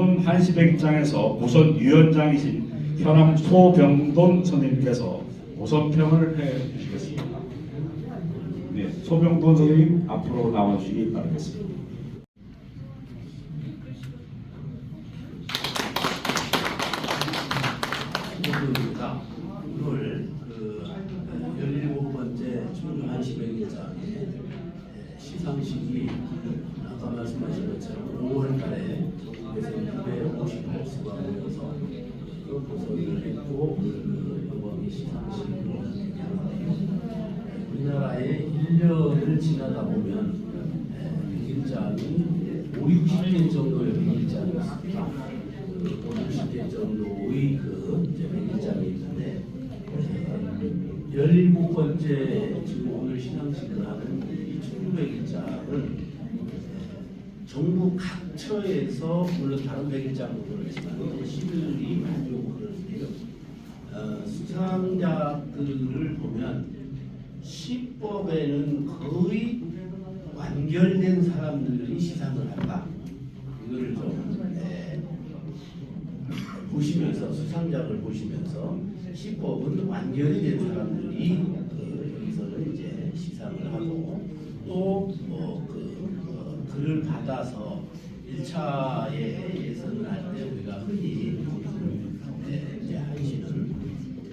한시백장에서 우선 위원장이신 현암 소병돈 선생님께서 우선평을 해 주시겠습니다. 네, 소병돈 선생님 앞으로 나와주시기 바라겠습니다. 오늘 그 17번째 충주 한시백일장의 시상식이 아까 말씀하신 것처럼 5월 달에 전국에서 250호 모여서 그 보선을 했고. 우리나라의 1년을 지나다 보면 백일장이 5, 60개 정도의 백일장이 있습니다. 그 5, 60개 정도의 그 백일장이 있는데 17번째 지금 오늘 시상식을 하는 이 충주백일장은 전국 각처에서 물론 다른 백일장도 그렇지만 시들이 많이 오고 그러는데요. 어, 수상자들을 보면 시법에는 거의 완결된 사람들이 시상을 한다. 이거를 좀 예, 보시면서 수상작을 보시면서 시법은 완결이 된 사람들이 그 여기서는 이제 시상을 하고 또뭐그 어, 글을 받아서 1차에 예선을 할 때 우리가 흔히 예, 이제 하시는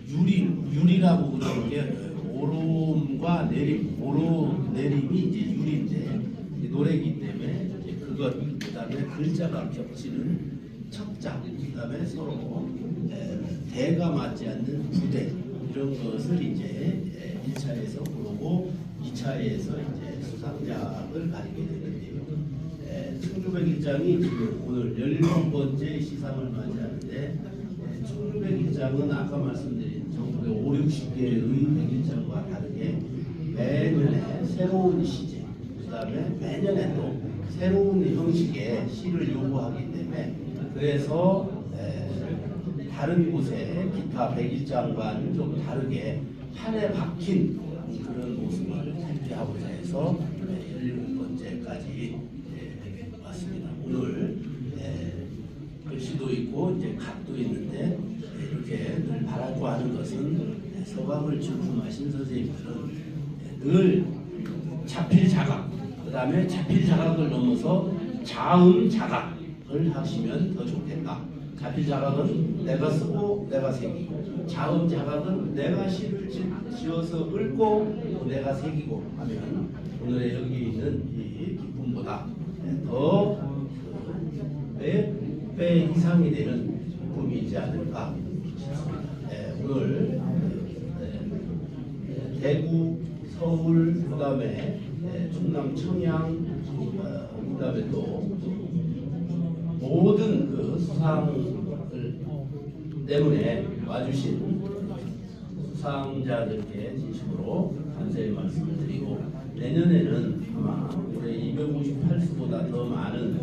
유리 유리라고 그러는 게 오름과 내림 오름 내림이 이제 유리인데 이제 노래기 때문에 이제 그것 그 다음에 글자가 겹치는 척자 그 다음에 서로 에, 대가 맞지 않는 부대 이런 것을 이제 1차에서 부르고 2차에서 이제 수상작을 가리게 되는데 요. 에, 충주백일장이 지금 오늘 17번째 시상을 맞이하는데 에, 충주백일장은 아까 말씀드린 전국의 5, 60개의 백일장과 다르게 매년에 새로운 시제 그 다음에 매년에 또 새로운 형식의 시를 요구하기 때문에 그래서 에, 다른 곳의 기타 백일장과는 좀 다르게 판에 박힌 그런 모습을 탈피하고자 해서 17번째까지 왔습니다. 오늘 에, 글씨도 있고 이제 각도 있는데 에, 이렇게 늘 바라고 하는 것은 에, 서강을 출품하신 선생님들은 에, 늘 자필 자각, 그 다음에 자필 자각을 넘어서 자음 자각을 하시면 더 좋겠다. 자필 자각은 내가 쓰고 내가 새기고, 자음 자각은 내가 시를 지- 지어서 읽고 내가 새기고 하면 오늘의 여기 있는 이 기쁨보다 더몇배 이상이 되는 기쁨이지 않을까 싶습니다. 네, 오늘 네, 대구, 서울, 그 다음에 예, 충남 청양, 어, 그 다음에 또 모든 그 수상을 때문에 와주신 수상자들께 진심으로 감사의 말씀을 드리고 내년에는 아마 올해 258수보다 더 많은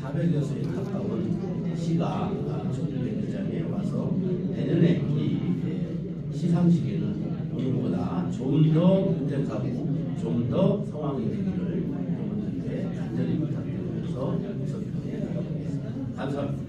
400여 수에 가까운 시가 충주백장에 와서 내년에 이 예, 시상식에는 오늘보다 좀 더 윤택하고 좀 더 성황이 되기를 여러